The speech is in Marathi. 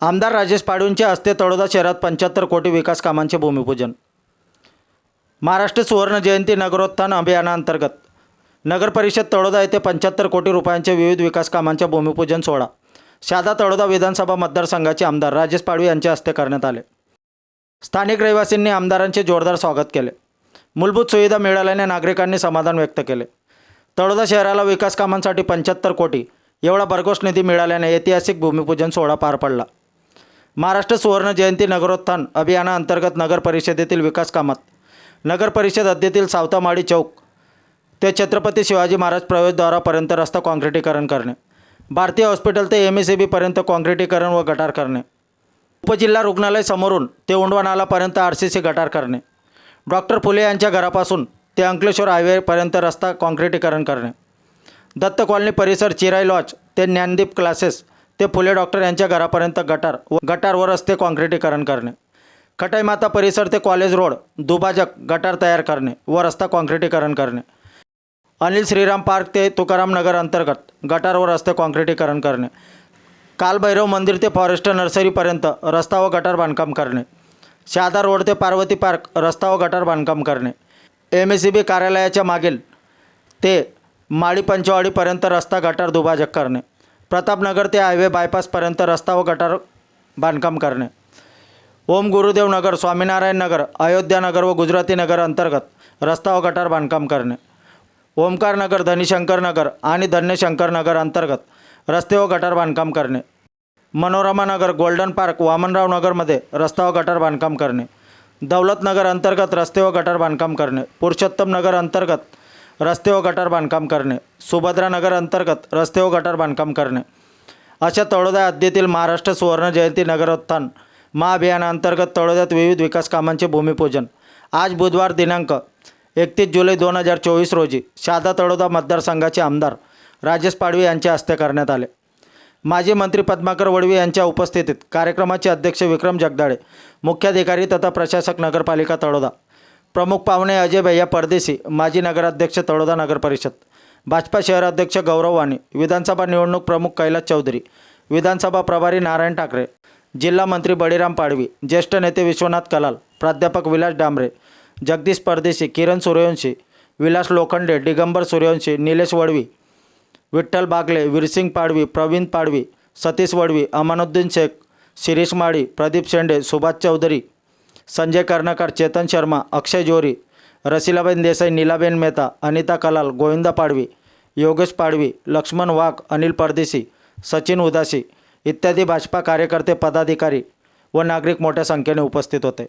आमदार राजेश पाडवींच्या हस्ते तळोदा शहरात पंच्याहत्तर कोटी विकास कामांचे भूमिपूजन. महाराष्ट्र सुवर्ण जयंती नगरोत्थान अभियानाअंतर्गत नगर परिषद तळोदा येथे पंच्याहत्तर कोटी रुपयांचे विविध विकास कामांचे भूमिपूजन सोहळा. शादा तळोदा विधानसभा मतदारसंघाचे आमदार राजेश पाडवी यांच्या हस्ते करण्यात आले. स्थानिक रहिवासींनी आमदारांचे जोरदार स्वागत केले. मूलभूत सुविधा मिळाल्याने नागरिकांनी समाधान व्यक्त केले. तळोदा शहराला विकास कामांसाठी पंच्याहत्तर कोटी एवढा भरघोस निधी मिळाल्याने ऐतिहासिक भूमिपूजन सोहळा पार पडला. महाराष्ट्र सुवर्ण जयंती नगरोत्थान अभियानाअंतर्गत नगर परिषदेतील विकास कामात. नगर परिषद हद्दीतील सावतामाळी चौक ते छत्रपती शिवाजी महाराज प्रवेशद्वारापर्यंत रस्ता काँक्रिटीकरण करणे. भारतीय हॉस्पिटल ते एम एस सी बीपर्यंत काँक्रिटीकरण व गटार करणे. उपजिल्हा रुग्णालय समोरून ते उंडवा नालापर्यंत आर सी सी गटार करणे. डॉक्टर फुले यांच्या घरापासून ते अंकलेश्वर हायवेपर्यंत रस्ता काँक्रिटीकरण करणे. दत्त कॉलनी परिसर चिराई लॉज ते ज्ञानदीप क्लासेस ते फुले डॉक्टर यांच्या घरापर्यंत गटार व गटार व रस्ते काँक्रिटीकरण करणे. खटाईमाता परिसर ते कॉलेज रोड दुभाजक गटार तयार करणे व रस्ता काँक्रिटीकरण करणे. अनिल श्रीराम पार्क ते तुकाराम नगर अंतर्गत गटार व रस्ते काँक्रिटीकरण करणे. कालभैरव मंदिर ते फॉरेस्ट नर्सरीपर्यंत रस्ता व गटार बांधकाम करणे. शहादा रोड ते पार्वती पार्क रस्ता व गटार बांधकाम करणे. एम एस सी बी कार्यालयाच्या मागील ते माळी पंचवाडीपर्यंत रस्ता गटार दुभाजक करणे. प्रतापनगर ते हायवे बायपासपर्यंत रस्ता व गटार बांधकाम करणे. ओम गुरुदेव नगर स्वामीनारायण नगर अयोध्या नगर व गुजराती नगर अंतर्गत रस्ता व गटार बांधकाम करणे. ओमकार नगर धनीशंकर नगर आणि धन्यशंकर नगर अंतर्गत रस्ते व गटार बांधकाम करणे. मनोरमा नगर गोल्डन पार्क वामनराव नगरमध्ये रस्ता व गटार बांधकाम करणे. दौलतनगर अंतर्गत रस्ते व गटार बांधकाम करणे. पुरुषोत्तम नगर अंतर्गत रस्ते व गटार बांधकाम करणे. सुभद्रा नगर अंतर्गत रस्ते व गटार बांधकाम करणे. अशा तळोदा हद्दीतील महाराष्ट्र सुवर्ण जयंती नगरोत्थान महाअभियानाअंतर्गत तळोद्यात विविध विकास कामांचे भूमिपूजन. आज बुधवार दिनांक एकतीस जुलै दोन हजार चोवीस रोजी शादा तळोदा मतदारसंघाचे आमदार राजेश पाडवी यांच्या हस्ते करण्यात आले. माजी मंत्री पद्माकर वडवी यांच्या उपस्थितीत कार्यक्रमाचे अध्यक्ष विक्रम जगदाळे मुख्याधिकारी तथा प्रशासक नगरपालिका तळोदा प्रमुख पाहुणे अजय भैया परदेशी माजी नगराध्यक्ष तळोदा नगर परिषद भाजपा शहराध्यक्ष गौरव वाणी विधानसभा निवडणूक प्रमुख कैलास चौधरी विधानसभा प्रभारी नारायण ठाकरे जिल्हा मंत्री बळीराम पाडवी ज्येष्ठ नेते विश्वनाथ कलाल प्राध्यापक विलास डांबरे जगदीश परदेशी किरण सूर्यवंशी विलास लोखंडे दिगंबर सूर्यवंशी निलेश वडवी विठ्ठल बागले वीरसिंग पाडवी प्रवीण पाडवी सतीश वडवी अमानुद्दीन शेख शिरीष माळी प्रदीप शेंडे सुभाष चौधरी संजय कर्णकार चेतन शर्मा अक्षय जोरी रसिलाबेन देसाई नीलाबेन मेहता अनिता कलाल गोविंदा पाडवी योगेश पाडवी लक्ष्मण वाघ अनिल परदेशी सचिन उदासी इत्यादी भाजपा कार्यकर्ते पदाधिकारी व नागरिक मोठ्या संख्येने उपस्थित होते.